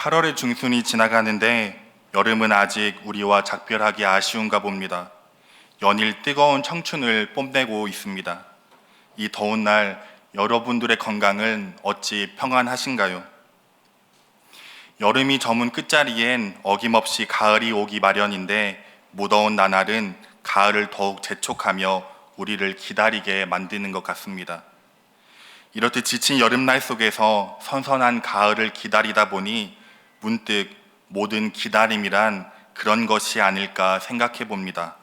8월의 중순이 지나가는데 여름은 아직 우리와 작별하기 아쉬운가 봅니다. 연일 뜨거운 청춘을 뽐내고 있습니다. 이 더운 날 여러분들의 건강은 어찌 평안하신가요? 여름이 저문 끝자리엔 어김없이 가을이 오기 마련인데 무더운 나날은 가을을 더욱 재촉하며 우리를 기다리게 만드는 것 같습니다. 이렇듯 지친 여름날 속에서 선선한 가을을 기다리다 보니 문득 모든 기다림이란 그런 것이 아닐까 생각해 봅니다.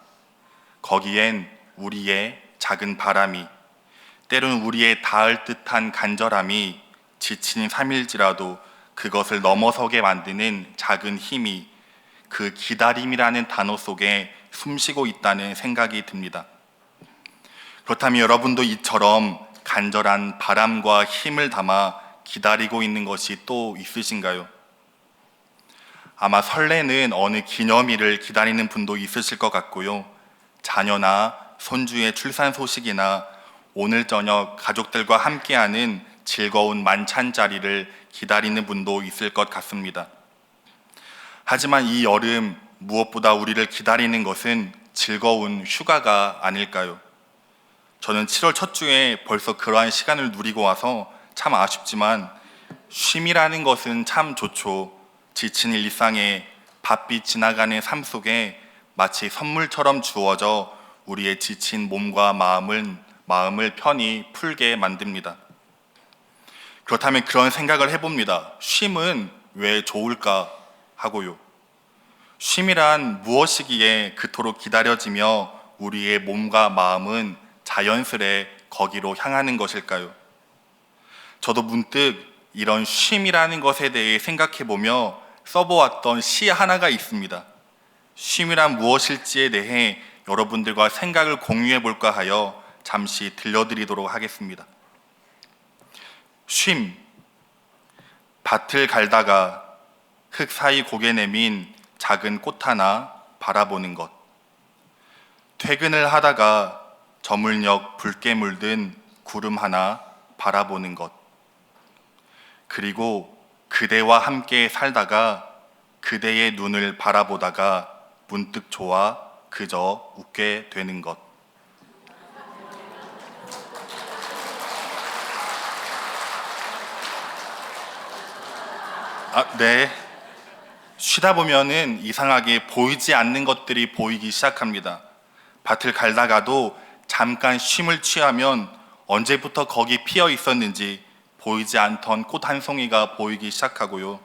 거기엔 우리의 작은 바람이, 때론 우리의 닿을 듯한 간절함이 지친 삶일지라도 그것을 넘어서게 만드는 작은 힘이 그 기다림이라는 단어 속에 숨쉬고 있다는 생각이 듭니다. 그렇다면 여러분도 이처럼 간절한 바람과 힘을 담아 기다리고 있는 것이 또 있으신가요? 아마 설레는 어느 기념일을 기다리는 분도 있으실 것 같고요. 자녀나 손주의 출산 소식이나 오늘 저녁 가족들과 함께하는 즐거운 만찬 자리를 기다리는 분도 있을 것 같습니다. 하지만 이 여름 무엇보다 우리를 기다리는 것은 즐거운 휴가가 아닐까요? 저는 7월 첫 주에 벌써 그러한 시간을 누리고 와서 참 아쉽지만 쉼이라는 것은 참 좋죠. 지친 일상에 바삐 지나가는 삶 속에 마치 선물처럼 주어져 우리의 지친 몸과 마음을 마음을 편히 풀게 만듭니다. 그렇다면 그런 생각을 해봅니다. 쉼은 왜 좋을까 하고요. 쉼이란 무엇이기에 그토록 기다려지며 우리의 몸과 마음은 자연스레 거기로 향하는 것일까요? 저도 문득 이런 쉼이라는 것에 대해 생각해 보며 써보았던 시 하나가 있습니다. 쉼이란 무엇일지에 대해 여러분들과 생각을 공유해 볼까 하여 잠시 들려드리도록 하겠습니다. 쉼. 밭을 갈다가 흙 사이 고개 내민 작은 꽃 하나 바라보는 것. 퇴근을 하다가 저물녘 붉게 물든 구름 하나 바라보는 것. 그리고 그대와 함께 살다가 그대의 눈을 바라보다가 문득 좋아 그저 웃게 되는 것. 아, 네. 쉬다 보면은 이상하게 보이지 않는 것들이 보이기 시작합니다. 밭을 갈다가도 잠깐 쉼을 취하면 언제부터 거기 피어 있었는지 보이지 않던 꽃 한 송이가 보이기 시작하고요.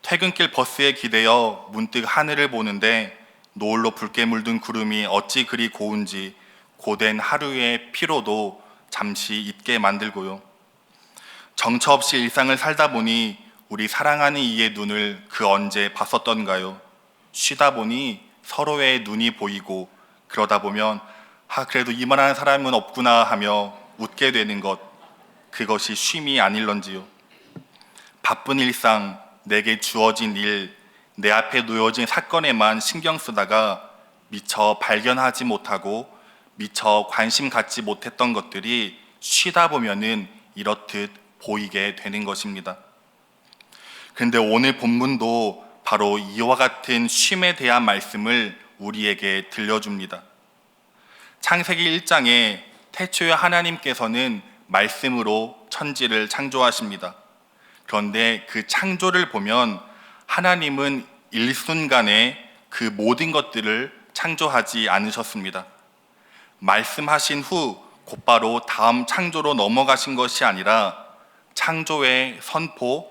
퇴근길 버스에 기대어 문득 하늘을 보는데 노을로 붉게 물든 구름이 어찌 그리 고운지 고된 하루의 피로도 잠시 잊게 만들고요. 정처 없이 일상을 살다 보니 우리 사랑하는 이의 눈을 그 언제 봤었던가요? 쉬다 보니 서로의 눈이 보이고 그러다 보면 아 그래도 이만한 사람은 없구나 하며 웃게 되는 것 그것이 쉼이 아닐런지요. 바쁜 일상 내게 주어진 일 내 앞에 놓여진 사건에만 신경 쓰다가 미처 발견하지 못하고 미처 관심 갖지 못했던 것들이 쉬다 보면은 이렇듯 보이게 되는 것입니다. 근데 오늘 본문도 바로 이와 같은 쉼에 대한 말씀을 우리에게 들려줍니다. 창세기 1장에 태초에 하나님께서는 말씀으로 천지를 창조하십니다. 그런데 그 창조를 보면 하나님은 일순간에 그 모든 것들을 창조하지 않으셨습니다. 말씀하신 후 곧바로 다음 창조로 넘어가신 것이 아니라 창조의 선포,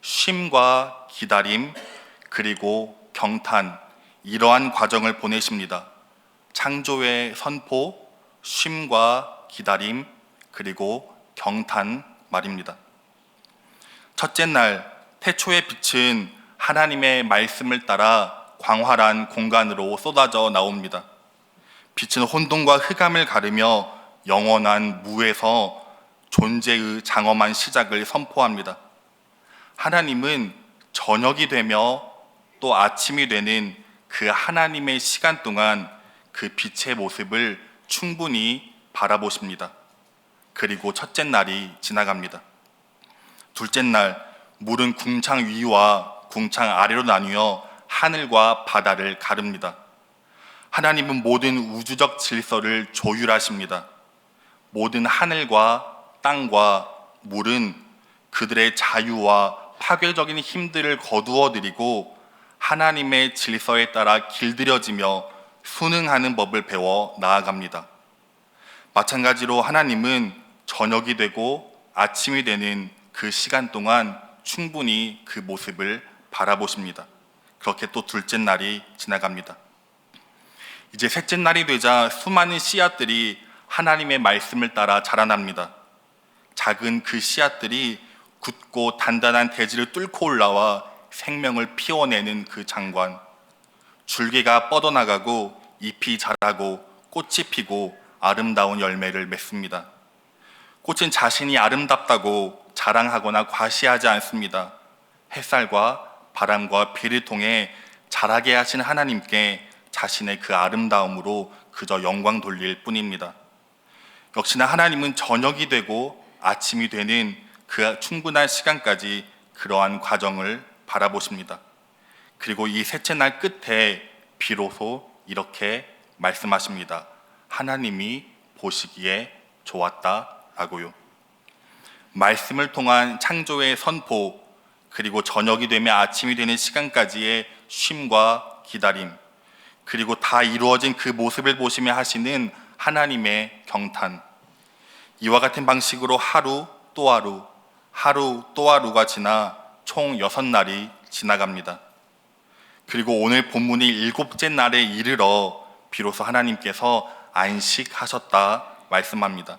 쉼과 기다림, 그리고 경탄, 이러한 과정을 보내십니다. 창조의 선포, 쉼과 기다림, 그리고 경탄 말입니다. 첫째 날, 태초의 빛은 하나님의 말씀을 따라 광활한 공간으로 쏟아져 나옵니다. 빛은 혼돈과 흑암을 가르며 영원한 무에서 존재의 장엄한 시작을 선포합니다. 하나님은 저녁이 되며 또 아침이 되는 그 하나님의 시간 동안 그 빛의 모습을 충분히 바라보십니다. 그리고 첫째 날이 지나갑니다. 둘째 날, 물은 궁창 위와 궁창 아래로 나뉘어 하늘과 바다를 가릅니다. 하나님은 모든 우주적 질서를 조율하십니다. 모든 하늘과 땅과 물은 그들의 자유와 파괴적인 힘들을 거두어 드리고 하나님의 질서에 따라 길들여지며 순응하는 법을 배워 나아갑니다. 마찬가지로 하나님은 저녁이 되고 아침이 되는 그 시간 동안 충분히 그 모습을 바라보십니다. 그렇게 또 둘째 날이 지나갑니다. 이제 셋째 날이 되자 수많은 씨앗들이 하나님의 말씀을 따라 자라납니다. 작은 그 씨앗들이 굳고 단단한 대지를 뚫고 올라와 생명을 피워내는 그 장관. 줄기가 뻗어나가고 잎이 자라고 꽃이 피고 아름다운 열매를 맺습니다. 꽃은 자신이 아름답다고 자랑하거나 과시하지 않습니다. 햇살과 바람과 비를 통해 자라게 하신 하나님께 자신의 그 아름다움으로 그저 영광 돌릴 뿐입니다. 역시나 하나님은 저녁이 되고 아침이 되는 그 충분한 시간까지 그러한 과정을 바라보십니다. 그리고 이 셋째 날 끝에 비로소 이렇게 말씀하십니다. 하나님이 보시기에 좋았다 라고요. 말씀을 통한 창조의 선포 그리고 저녁이 되며 아침이 되는 시간까지의 쉼과 기다림 그리고 다 이루어진 그 모습을 보시며 하시는 하나님의 경탄 이와 같은 방식으로 하루 또 하루 하루 또 하루가 지나 총 여섯 날이 지나갑니다. 그리고 오늘 본문이 일곱째 날에 이르러 비로소 하나님께서 안식하셨다 말씀합니다.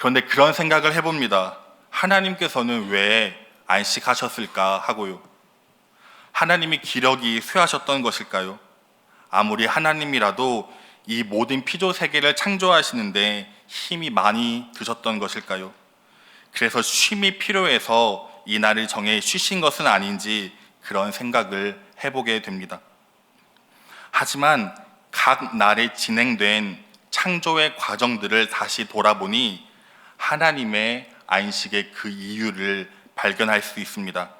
그런데 그런 생각을 해봅니다. 하나님께서는 왜 안식하셨을까 하고요. 하나님이 기력이 쇠하셨던 것일까요? 아무리 하나님이라도 이 모든 피조 세계를 창조하시는데 힘이 많이 드셨던 것일까요? 그래서 쉼이 필요해서 이 날을 정해 쉬신 것은 아닌지 그런 생각을 해보게 됩니다. 하지만 각 날에 진행된 창조의 과정들을 다시 돌아보니 하나님의 안식의 그 이유를 발견할 수 있습니다.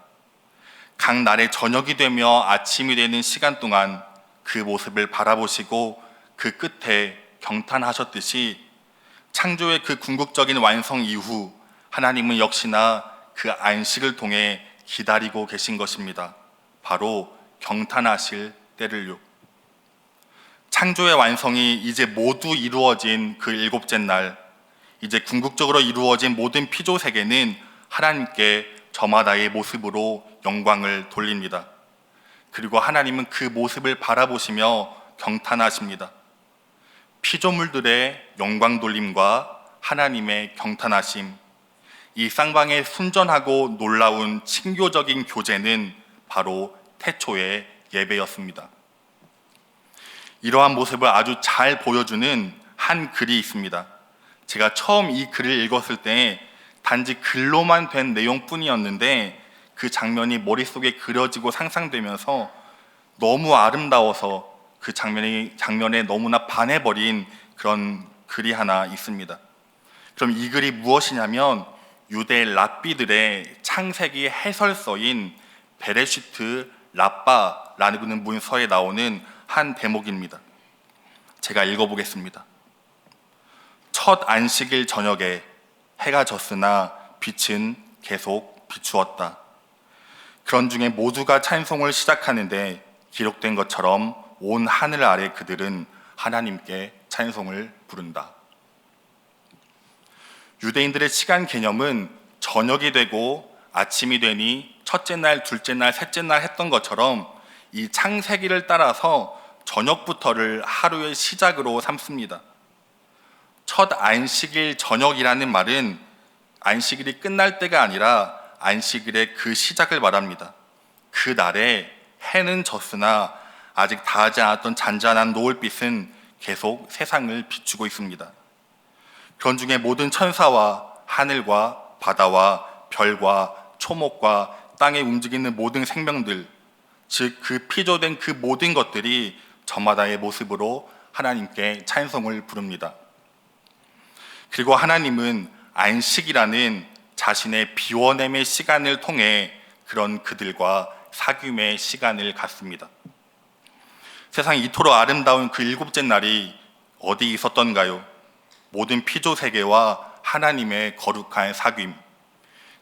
각 날의 저녁이 되며 아침이 되는 시간 동안 그 모습을 바라보시고 그 끝에 경탄하셨듯이 창조의 그 궁극적인 완성 이후 하나님은 역시나 그 안식을 통해 기다리고 계신 것입니다. 바로 경탄하실 때를요. 창조의 완성이 이제 모두 이루어진 그 일곱째 날, 이제 궁극적으로 이루어진 모든 피조 세계는 하나님께 저마다의 모습으로 영광을 돌립니다. 그리고 하나님은 그 모습을 바라보시며 경탄하십니다. 피조물들의 영광 돌림과 하나님의 경탄하심, 이 쌍방의 순전하고 놀라운 친교적인 교제는 바로 태초의 예배였습니다. 이러한 모습을 아주 잘 보여주는 한 글이 있습니다. 제가 처음 이 글을 읽었을 때 단지 글로만 된 내용뿐이었는데 그 장면이 머릿속에 그려지고 상상되면서 너무 아름다워서 그 장면이 장면에 너무나 반해버린 그런 글이 하나 있습니다. 그럼 이 글이 무엇이냐면 유대 랍비들의 창세기 해설서인 베레시트 라빠라는 문서에 나오는 한 대목입니다. 제가 읽어보겠습니다. 첫 안식일 저녁에 해가 졌으나 빛은 계속 비추었다. 그런 중에 모두가 찬송을 시작하는데 기록된 것처럼 온 하늘 아래 그들은 하나님께 찬송을 부른다. 유대인들의 시간 개념은 저녁이 되고 아침이 되니 첫째 날, 둘째 날, 셋째 날 했던 것처럼 이 창세기를 따라서 저녁부터를 하루의 시작으로 삼습니다. 첫 안식일 저녁이라는 말은 안식일이 끝날 때가 아니라 안식일의 그 시작을 말합니다. 그 날에 해는 졌으나 아직 닿지 않았던 잔잔한 노을빛은 계속 세상을 비추고 있습니다. 그런 중에 모든 천사와 하늘과 바다와 별과 초목과 땅에 움직이는 모든 생명들, 즉 그 피조된 그 모든 것들이 저마다의 모습으로 하나님께 찬송을 부릅니다. 그리고 하나님은 안식이라는 자신의 비워냄의 시간을 통해 그런 그들과 사귐의 시간을 갖습니다. 세상 이토록 아름다운 그 일곱째 날이 어디 있었던가요? 모든 피조 세계와 하나님의 거룩한 사귐.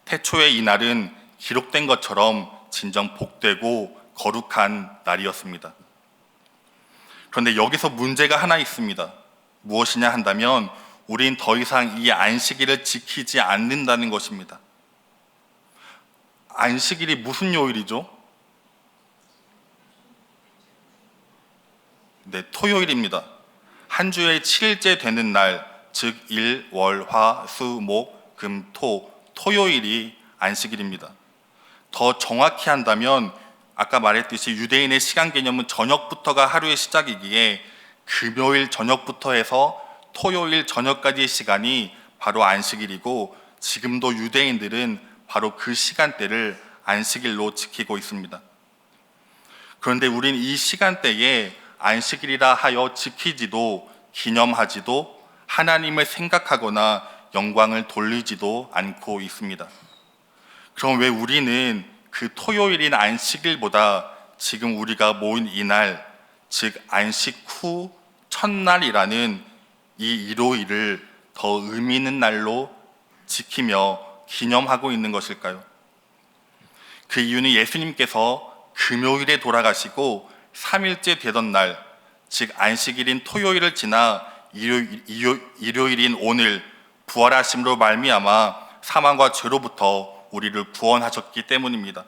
태초의 이 날은 기록된 것처럼 진정 복되고 거룩한 날이었습니다. 그런데 여기서 문제가 하나 있습니다. 무엇이냐 한다면 우린 더 이상 이 안식일을 지키지 않는다는 것입니다. 안식일이 무슨 요일이죠? 네, 토요일입니다. 한 주의 7일째 되는 날, 즉 일, 월, 화, 수, 목, 금, 토, 토요일이 안식일입니다. 더 정확히 한다면 아까 말했듯이 유대인의 시간 개념은 저녁부터가 하루의 시작이기에 금요일 저녁부터 해서 토요일 저녁까지의 시간이 바로 안식일이고 지금도 유대인들은 바로 그 시간대를 안식일로 지키고 있습니다. 그런데 우린 이 시간대에 안식일이라 하여 지키지도 기념하지도 하나님을 생각하거나 영광을 돌리지도 않고 있습니다. 그럼 왜 우리는 그 토요일인 안식일보다 지금 우리가 모인 이날, 즉 안식 후 첫날이라는 이 일요일을 더 의미 있는 날로 지키며 기념하고 있는 것일까요? 그 이유는 예수님께서 금요일에 돌아가시고 3일째 되던 날, 즉 안식일인 토요일을 지나 일요일, 일요일인 오늘 부활하심으로 말미암아 사망과 죄로부터 우리를 구원하셨기 때문입니다.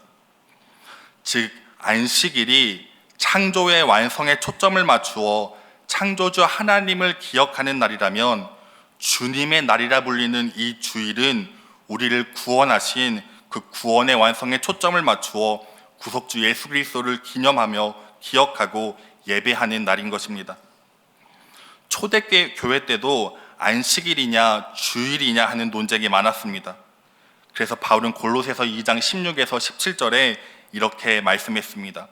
즉 안식일이 창조의 완성에 초점을 맞추어 창조주 하나님을 기억하는 날이라면 주님의 날이라 불리는 이 주일은 우리를 구원하신 그 구원의 완성에 초점을 맞추어 구속주 예수 그리스도를 기념하며 기억하고 예배하는 날인 것입니다. 초대교회 때도 안식일이냐 주일이냐 하는 논쟁이 많았습니다. 그래서 바울은 골로새서 2장 16에서 17절에 이렇게 말씀했습니다.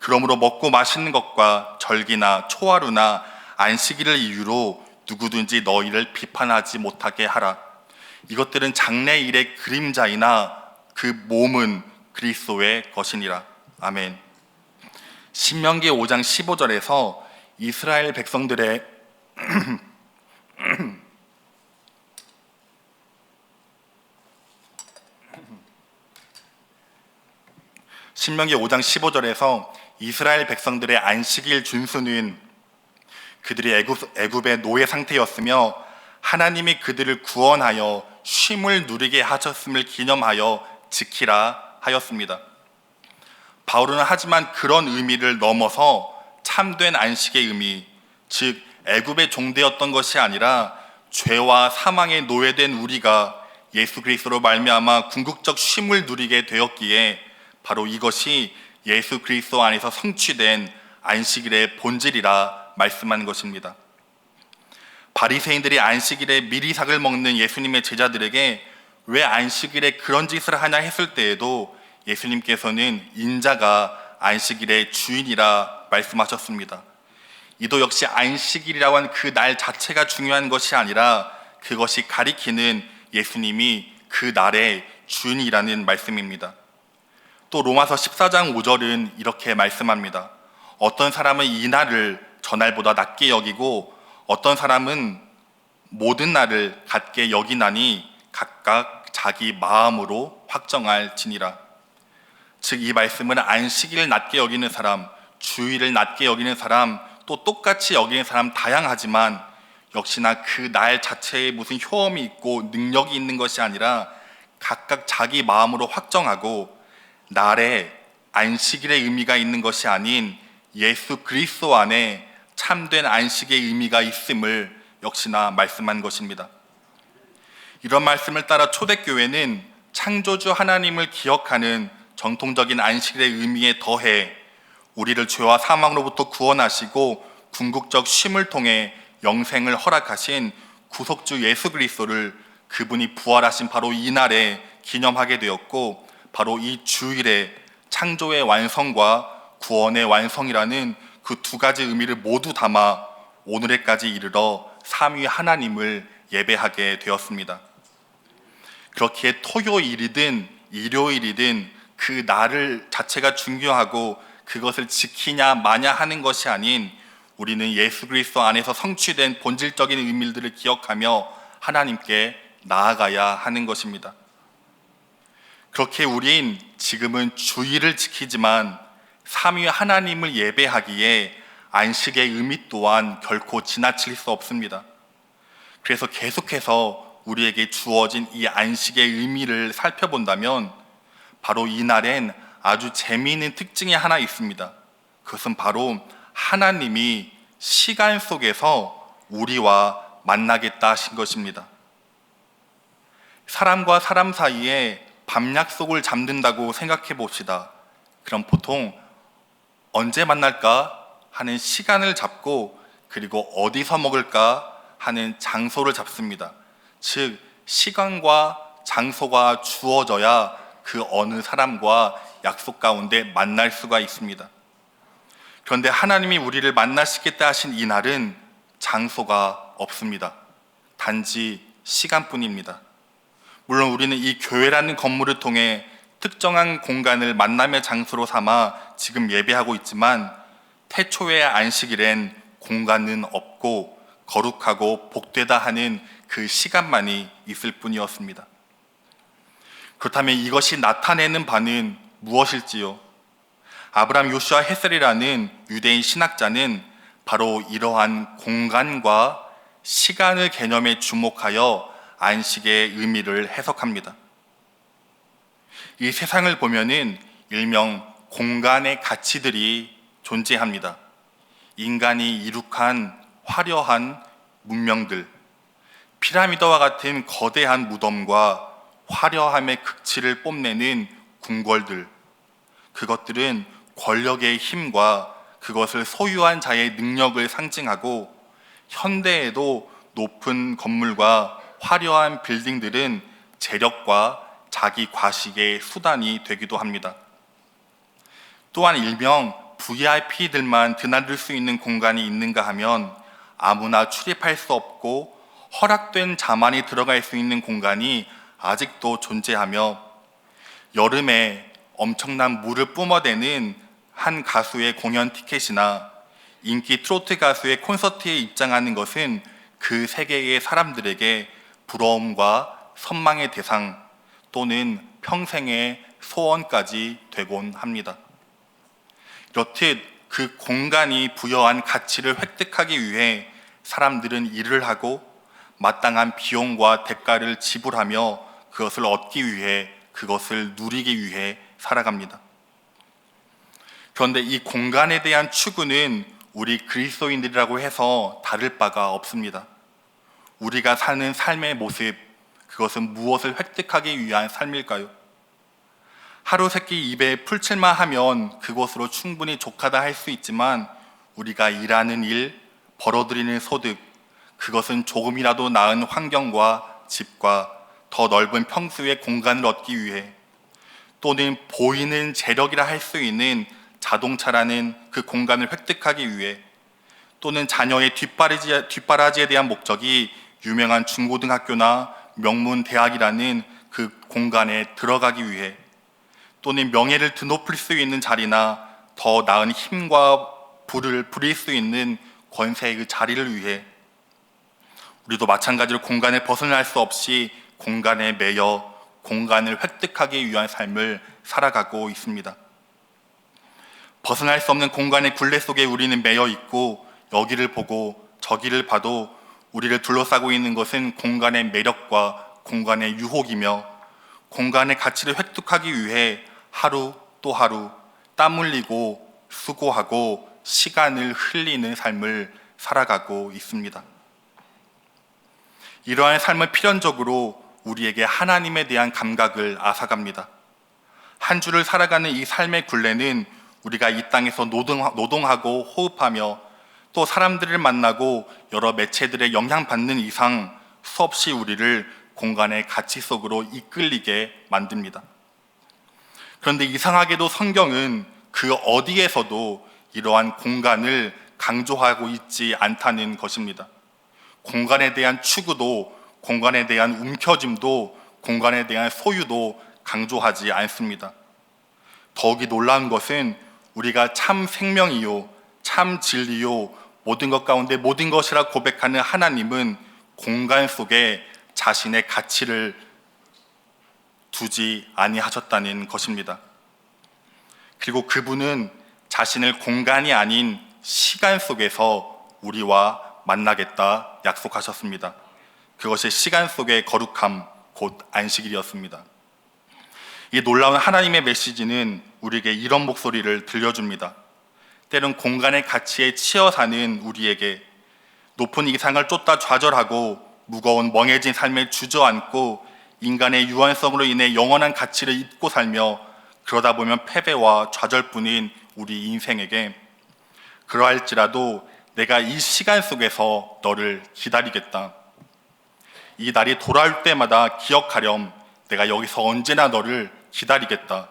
그러므로 먹고 마시는 것과 절기나 초하루나 안식일을 이유로 누구든지 너희를 비판하지 못하게 하라. 이것들은 장래 일의 그림자이나 그 몸은 그리스도의 것이니라. 아멘. 신명기 5장 15절에서 이스라엘 백성들의 신명기 5장 15절에서 이스라엘 백성들의 안식일 준수는 그들이 애굽, 애굽의 노예 상태였으며 하나님이 그들을 구원하여 쉼을 누리게 하셨음을 기념하여 지키라 하였습니다. 바울은 하지만 그런 의미를 넘어서 참된 안식의 의미, 즉 애굽의 종되었던 것이 아니라 죄와 사망에 노예된 우리가 예수 그리스도로 말미암아 궁극적 쉼을 누리게 되었기에 바로 이것이 예수 그리스도 안에서 성취된 안식일의 본질이라 말씀하는 것입니다. 바리새인들이 안식일에 미리삭을 먹는 예수님의 제자들에게 왜 안식일에 그런 짓을 하냐 했을 때에도 예수님께서는 인자가 안식일의 주인이라 말씀하셨습니다. 이도 역시 안식일이라고 하는 그날 자체가 중요한 것이 아니라 그것이 가리키는 예수님이 그 날의 주인이라는 말씀입니다. 또 로마서 14장 5절은 이렇게 말씀합니다. 어떤 사람은 이 날을 전날보다 낮게 여기고 어떤 사람은 모든 날을 같게 여기나니 각각 자기 마음으로 확정할지니라. 즉 이 말씀은 안식일을 낮게 여기는 사람, 주일을 낮게 여기는 사람, 또 똑같이 여기는 사람 다양하지만 역시나 그 날 자체에 무슨 효험이 있고 능력이 있는 것이 아니라 각각 자기 마음으로 확정하고 날에 안식일의 의미가 있는 것이 아닌 예수 그리스도 안에 참된 안식의 의미가 있음을 역시나 말씀한 것입니다. 이런 말씀을 따라 초대교회는 창조주 하나님을 기억하는 정통적인 안식일의 의미에 더해 우리를 죄와 사망으로부터 구원하시고 궁극적 쉼을 통해 영생을 허락하신 구속주 예수 그리스도를 그분이 부활하신 바로 이 날에 기념하게 되었고 바로 이 주일에 창조의 완성과 구원의 완성이라는 그 두 가지 의미를 모두 담아 오늘에까지 이르러 삼위 하나님을 예배하게 되었습니다. 그렇게 토요일이든 일요일이든 그 날을 자체가 중요하고 그것을 지키냐 마냐 하는 것이 아닌 우리는 예수 그리스도 안에서 성취된 본질적인 의미들을 기억하며 하나님께 나아가야 하는 것입니다. 그렇게 우린 지금은 주의를 지키지만 삼위 하나님을 예배하기에 안식의 의미 또한 결코 지나칠 수 없습니다. 그래서 계속해서 우리에게 주어진 이 안식의 의미를 살펴본다면 바로 이날엔 아주 재미있는 특징이 하나 있습니다. 그것은 바로 하나님이 시간 속에서 우리와 만나겠다 하신 것입니다. 사람과 사람 사이에 밤 약속을 잠든다고 생각해 봅시다. 그럼 보통 언제 만날까 하는 시간을 잡고 그리고 어디서 먹을까 하는 장소를 잡습니다. 즉, 시간과 장소가 주어져야 그 어느 사람과 약속 가운데 만날 수가 있습니다. 그런데 하나님이 우리를 만나시겠다 하신 이 날은 장소가 없습니다. 단지 시간뿐입니다. 물론 우리는 이 교회라는 건물을 통해 특정한 공간을 만남의 장소로 삼아 지금 예배하고 있지만 태초의 안식일엔 공간은 없고 거룩하고 복되다 하는 그 시간만이 있을 뿐이었습니다. 그렇다면 이것이 나타내는 바는 무엇일지요? 아브람 요슈아 헤셀이라는 유대인 신학자는 바로 이러한 공간과 시간의 개념에 주목하여 안식의 의미를 해석합니다. 이 세상을 보면은 일명 공간의 가치들이 존재합니다. 인간이 이룩한 화려한 문명들, 피라미드와 같은 거대한 무덤과 화려함의 극치를 뽐내는 궁궐들, 그것들은 권력의 힘과 그것을 소유한 자의 능력을 상징하고 현대에도 높은 건물과 화려한 빌딩들은 재력과 자기 과식의 수단이 되기도 합니다. 또한 일명 VIP들만 드나들 수 있는 공간이 있는가 하면 아무나 출입할 수 없고 허락된 자만이 들어갈 수 있는 공간이 아직도 존재하며 여름에 엄청난 물을 뿜어대는 한 가수의 공연 티켓이나 인기 트로트 가수의 콘서트에 입장하는 것은 그 세계의 사람들에게 부러움과 선망의 대상 또는 평생의 소원까지 되곤 합니다. 이렇듯 그 공간이 부여한 가치를 획득하기 위해 사람들은 일을 하고 마땅한 비용과 대가를 지불하며 그것을 얻기 위해 그것을 누리기 위해 살아갑니다. 그런데 이 공간에 대한 추구는 우리 그리스도인들이라고 해서 다를 바가 없습니다. 우리가 사는 삶의 모습, 그것은 무엇을 획득하기 위한 삶일까요? 하루 세끼 입에 풀칠만 하면 그것으로 충분히 족하다 할 수 있지만 우리가 일하는 일, 벌어들이는 소득, 그것은 조금이라도 나은 환경과 집과 더 넓은 평수의 공간을 얻기 위해 또는 보이는 재력이라 할 수 있는 자동차라는 그 공간을 획득하기 위해 또는 자녀의 뒷바라지, 뒷바라지에 대한 목적이 유명한 중고등학교나 명문 대학이라는 그 공간에 들어가기 위해 또는 명예를 드높일 수 있는 자리나 더 나은 힘과 부를 부릴 수 있는 권세의 그 자리를 위해 우리도 마찬가지로 공간을 벗어날 수 없이 공간에 매여 공간을 획득하기 위한 삶을 살아가고 있습니다. 벗어날 수 없는 공간의 굴레 속에 우리는 매여 있고 여기를 보고 저기를 봐도 우리를 둘러싸고 있는 것은 공간의 매력과 공간의 유혹이며 공간의 가치를 획득하기 위해 하루 또 하루 땀 흘리고 수고하고 시간을 흘리는 삶을 살아가고 있습니다. 이러한 삶을 필연적으로 우리에게 하나님에 대한 감각을 앗아갑니다. 한 주를 살아가는 이 삶의 굴레는 우리가 이 땅에서 노동하고 호흡하며 또 사람들을 만나고 여러 매체들의 영향받는 이상 수없이 우리를 공간의 가치 속으로 이끌리게 만듭니다. 그런데 이상하게도 성경은 그 어디에서도 이러한 공간을 강조하고 있지 않다는 것입니다. 공간에 대한 추구도 공간에 대한 움켜짐도 공간에 대한 소유도 강조하지 않습니다. 더욱이 놀라운 것은 우리가 참 생명이요, 참 진리요, 모든 것 가운데 모든 것이라 고백하는 하나님은 공간 속에 자신의 가치를 두지 아니하셨다는 것입니다. 그리고 그분은 자신을 공간이 아닌 시간 속에서 우리와 만나겠다 약속하셨습니다. 그것이 시간 속의 거룩함, 곧 안식일이었습니다. 이 놀라운 하나님의 메시지는 우리에게 이런 목소리를 들려줍니다. 때론 공간의 가치에 치여 사는 우리에게 높은 이상을 쫓다 좌절하고 무거운 멍해진 삶에 주저앉고 인간의 유한성으로 인해 영원한 가치를 잊고 살며 그러다 보면 패배와 좌절뿐인 우리 인생에게 그러할지라도 내가 이 시간 속에서 너를 기다리겠다. 이 날이 돌아올 때마다 기억하렴 내가 여기서 언제나 너를 기다리겠다.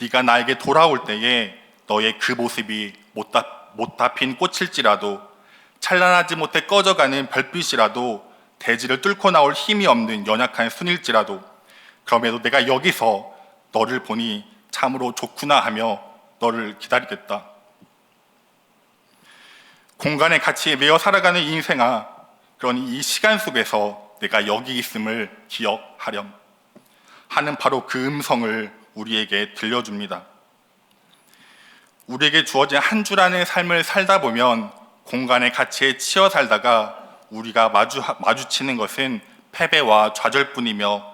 네가 나에게 돌아올 때에 너의 그 모습이 못 다, 못 다 핀 꽃일지라도 찬란하지 못해 꺼져가는 별빛이라도 대지를 뚫고 나올 힘이 없는 연약한 순일지라도 그럼에도 내가 여기서 너를 보니 참으로 좋구나 하며 너를 기다리겠다. 공간의 가치에 매여 살아가는 인생아, 그러니 이 시간 속에서 내가 여기 있음을 기억하렴 하는 바로 그 음성을 우리에게 들려줍니다. 우리에게 주어진 한 주라는 삶을 살다 보면 공간의 가치에 치여 살다가 우리가 마주, 마주치는 것은 패배와 좌절뿐이며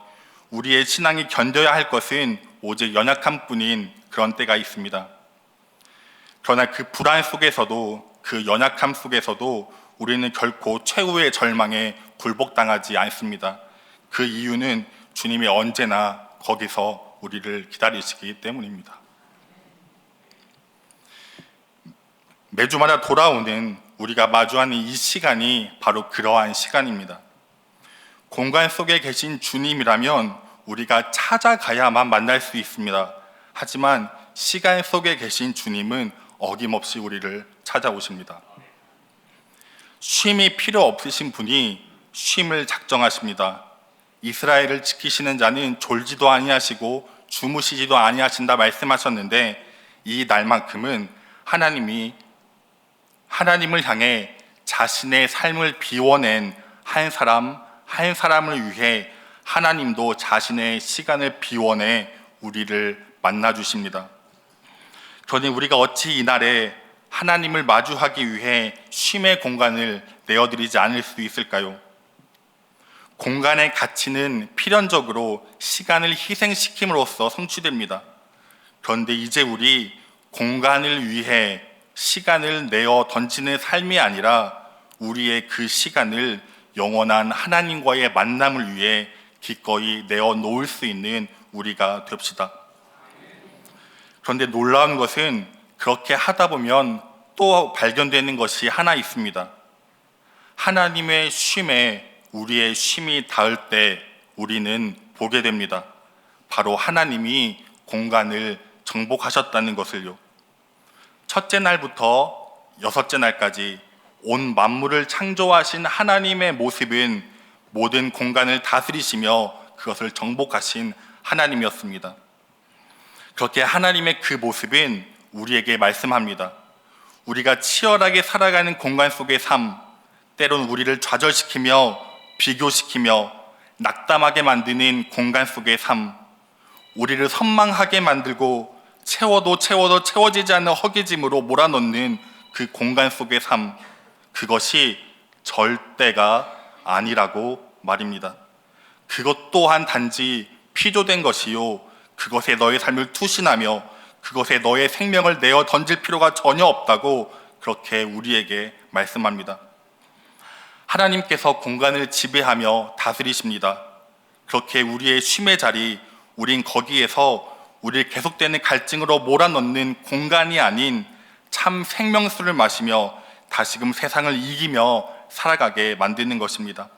우리의 신앙이 견뎌야 할 것은 오직 연약함 뿐인 그런 때가 있습니다. 그러나 그 불안 속에서도 그 연약함 속에서도 우리는 결코 최후의 절망에 굴복당하지 않습니다. 그 이유는 주님이 언제나 거기서 우리를 기다리시기 때문입니다. 매주마다 돌아오는 우리가 마주하는 이 시간이 바로 그러한 시간입니다. 공간 속에 계신 주님이라면 우리가 찾아가야만 만날 수 있습니다. 하지만 시간 속에 계신 주님은 어김없이 우리를 찾아오십니다. 쉼이 필요 없으신 분이 쉼을 작정하십니다. 이스라엘을 지키시는 자는 졸지도 아니하시고 주무시지도 아니하신다 말씀하셨는데 이 날만큼은 하나님이 하나님을 향해 자신의 삶을 비워낸 한 사람 한 사람을 위해 하나님도 자신의 시간을 비워내 우리를 만나 주십니다. 그러니 우리가 어찌 이날에 하나님을 마주하기 위해 쉼의 공간을 내어드리지 않을 수 있을까요? 공간의 가치는 필연적으로 시간을 희생시킴으로써 성취됩니다. 그런데 이제 우리 공간을 위해 시간을 내어 던지는 삶이 아니라 우리의 그 시간을 영원한 하나님과의 만남을 위해 기꺼이 내어 놓을 수 있는 우리가 됩시다. 그런데 놀라운 것은 그렇게 하다 보면 또 발견되는 것이 하나 있습니다. 하나님의 쉼에 우리의 쉼이 닿을 때 우리는 보게 됩니다. 바로 하나님이 공간을 정복하셨다는 것을요. 첫째 날부터 여섯째 날까지 온 만물을 창조하신 하나님의 모습은 모든 공간을 다스리시며 그것을 정복하신 하나님이었습니다. 그렇게 하나님의 그 모습은 우리에게 말씀합니다. 우리가 치열하게 살아가는 공간 속의 삶, 때론 우리를 좌절시키며 비교시키며 낙담하게 만드는 공간 속의 삶, 우리를 선망하게 만들고 채워도 채워도 채워지지 않는 허기짐으로 몰아넣는 그 공간 속의 삶, 그것이 절대가 아니라고 말입니다. 그것 또한 단지 피조된 것이요. 그것에 너의 삶을 투신하며 그것에 너의 생명을 내어 던질 필요가 전혀 없다고 그렇게 우리에게 말씀합니다. 하나님께서 공간을 지배하며 다스리십니다. 그렇게 우리의 쉼의 자리, 우린 거기에서 우리를 계속되는 갈증으로 몰아넣는 공간이 아닌 참 생명수를 마시며 다시금 세상을 이기며 살아가게 만드는 것입니다.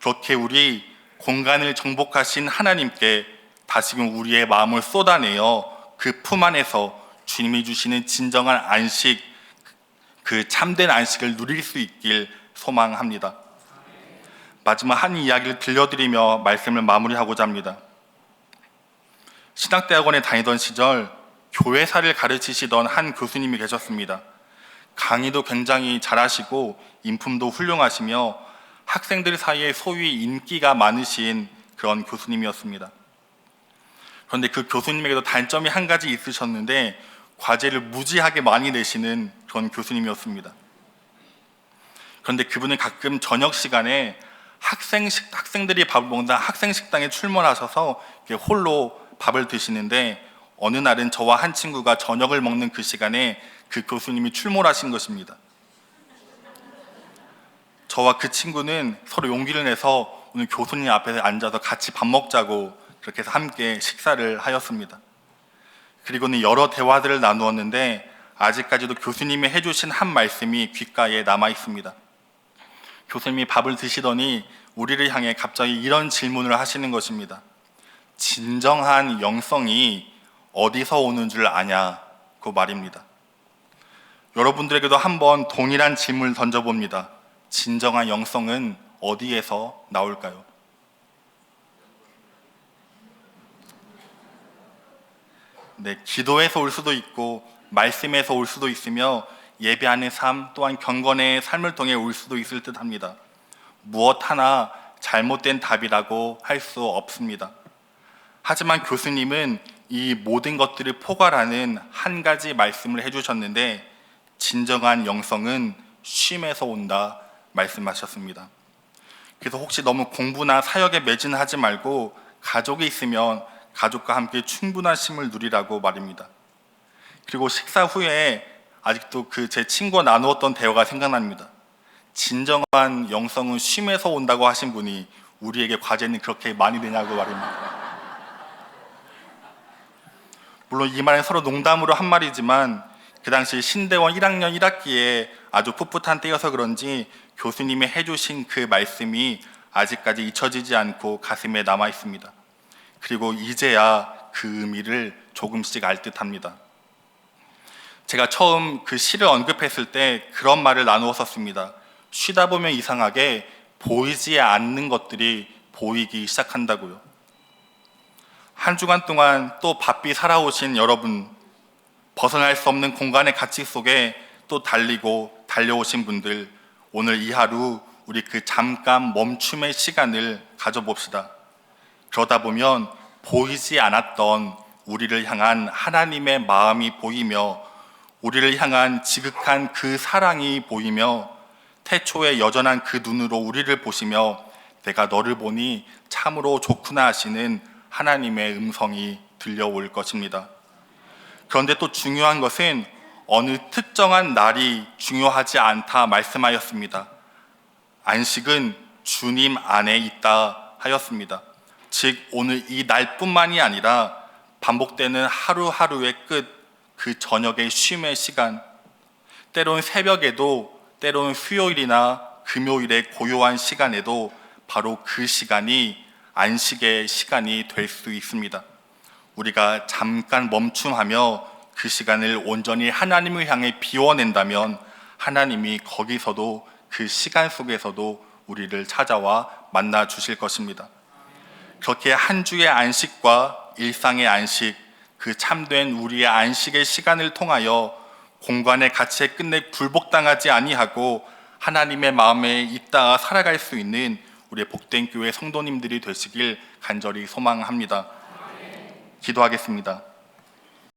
그렇게 우리 공간을 정복하신 하나님께 다시금 우리의 마음을 쏟아내어 그 품 안에서 주님이 주시는 진정한 안식, 그 참된 안식을 누릴 수 있길 소망합니다. 마지막 한 이야기를 들려드리며 말씀을 마무리하고자 합니다. 신학대학원에 다니던 시절 교회사를 가르치시던 한 교수님이 계셨습니다. 강의도 굉장히 잘하시고 인품도 훌륭하시며 학생들 사이에 소위 인기가 많으신 그런 교수님이었습니다. 그런데 그 교수님에게도 단점이 한 가지 있으셨는데 과제를 무지하게 많이 내시는 그런 교수님이었습니다. 그런데 그분은 가끔 저녁 시간에 학생 식 학생들이 밥을 먹는 학생 식당에 출몰하셔서 홀로 밥을 드시는데 어느 날은 저와 한 친구가 저녁을 먹는 그 시간에 그 교수님이 출몰하신 것입니다. 저와 그 친구는 서로 용기를 내서 오늘 교수님 앞에 앉아서 같이 밥 먹자고 그렇게 해서 함께 식사를 하였습니다. 그리고는 여러 대화들을 나누었는데 아직까지도 교수님이 해주신 한 말씀이 귓가에 남아 있습니다. 교수님이 밥을 드시더니 우리를 향해 갑자기 이런 질문을 하시는 것입니다. 진정한 영성이 어디서 오는 줄 아냐고 말입니다. 여러분들에게도 한번 동일한 질문을 던져봅니다. 진정한 영성은 어디에서 나올까요? 네, 기도에서 올 수도 있고 말씀에서 올 수도 있으며 예배하는 삶 또한 경건의 삶을 통해 올 수도 있을 듯합니다. 무엇 하나 잘못된 답이라고 할 수 없습니다. 하지만 교수님은 이 모든 것들을 포괄하는 한 가지 말씀을 해주셨는데 진정한 영성은 쉼에서 온다 말씀하셨습니다. 그래서 혹시 너무 공부나 사역에 매진하지 말고 가족이 있으면 가족과 함께 충분한 쉼을 누리라고 말입니다. 그리고 식사 후에 아직도 그 제 친구와 나누었던 대화가 생각납니다. 진정한 영성은 쉼에서 온다고 하신 분이 우리에게 과제는 그렇게 많이 되냐고 말입니다. 물론 이 말은 서로 농담으로 한 말이지만 그 당시 신대원 1학년 1학기에 아주 풋풋한 때여서 그런지 교수님이 해주신 그 말씀이 아직까지 잊혀지지 않고 가슴에 남아 있습니다. 그리고 이제야 그 의미를 조금씩 알 듯합니다. 제가 처음 그 시를 언급했을 때 그런 말을 나누었었습니다. 쉬다 보면 이상하게 보이지 않는 것들이 보이기 시작한다고요. 한 주간 동안 또 바삐 살아오신 여러분, 벗어날 수 없는 공간의 가치 속에 또 달리고 달려오신 분들, 오늘 이 하루 우리 그 잠깐 멈춤의 시간을 가져봅시다. 그러다 보면 보이지 않았던 우리를 향한 하나님의 마음이 보이며 우리를 향한 지극한 그 사랑이 보이며 태초에 여전한 그 눈으로 우리를 보시며 내가 너를 보니 참으로 좋구나 하시는 하나님의 음성이 들려올 것입니다. 그런데 또 중요한 것은 어느 특정한 날이 중요하지 않다 말씀하였습니다. 안식은 주님 안에 있다 하였습니다. 즉, 오늘 이 날뿐만이 아니라 반복되는 하루하루의 끝, 그 저녁의 쉼의 시간, 때론 새벽에도, 때론 수요일이나 금요일의 고요한 시간에도 바로 그 시간이 안식의 시간이 될 수 있습니다. 우리가 잠깐 멈춤하며 그 시간을 온전히 하나님을 향해 비워낸다면 하나님이 거기서도 그 시간 속에서도 우리를 찾아와 만나 주실 것입니다. 그렇게 한 주의 안식과 일상의 안식, 그 참된 우리의 안식의 시간을 통하여 공간의 가치에 끝내 굴복당하지 아니하고 하나님의 마음에 있다가 살아갈 수 있는 우리의 복된 교회 성도님들이 되시길 간절히 소망합니다. 기도하겠습니다.